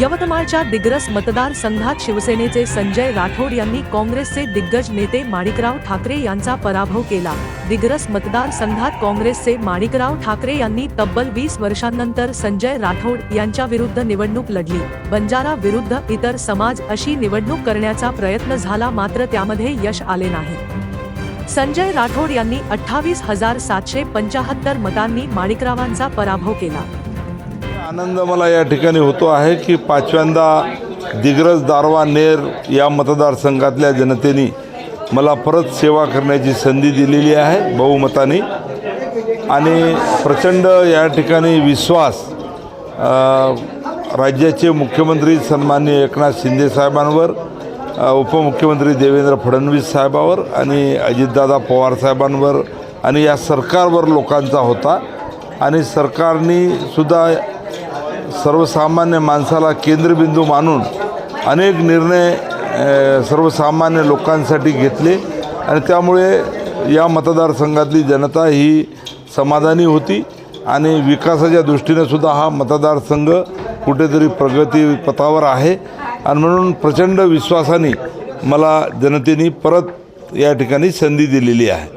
यवतमाळच्या दिग्रस मतदारसंघात शिवसेनेचे संजय राठोड यांनी काँग्रेसचे दिग्गज नेते माणिकराव ठाकरे यांचा पराभव केला. दिग्रस मतदारसंघात काँग्रेसचे माणिकराव ठाकरे यांनी तब्बल वीस वर्षांनंतर संजय राठोड यांच्या विरुद्ध निवडणूक लढली. बंजारा विरुद्ध इतर समाज अशी निवडणूक करण्याचा प्रयत्न झाला मात्र त्यामध्ये यश आले नाही. संजय राठोड यांनी अठ्ठावीस हजार सातशे पंचाहत्तर मतांनी माणिकरावांचा पराभव केला. आनंद मला या ठिकाणी होतो आहे की पाचव्यांदा दिग्रज दारवा नेर या मतदारसंघातल्या जनतेने मला परत सेवा करण्याची संधी दिलेली आहे बहुमताने. आणि प्रचंड या ठिकाणी विश्वास राज्याचे मुख्यमंत्री सन्माननीय एकनाथ शिंदे साहेबांवर उपमुख्यमंत्री देवेंद्र फडणवीस साहेबावर आणि अजितदादा पवार साहेबांवर आणि या सरकारवर लोकांचा होता. आणि सरकारने सुद्धा सर्वसामान्य माणसाला केंद्रबिंदू मानून अनेक निर्णय सर्वसामान्य लोकांसाठी घेतले आणि त्यामुळे या मतदारसंघातली जनता ही समाधानी होती आणि विकासाच्या दृष्टीने सुद्धा हा मतदारसंघ कुठेतरी प्रगतीपथावर आहे. आणि म्हणून प्रचंड विश्वासाने मला जनतेने परत या ठिकाणी संधी दिलेली आहे.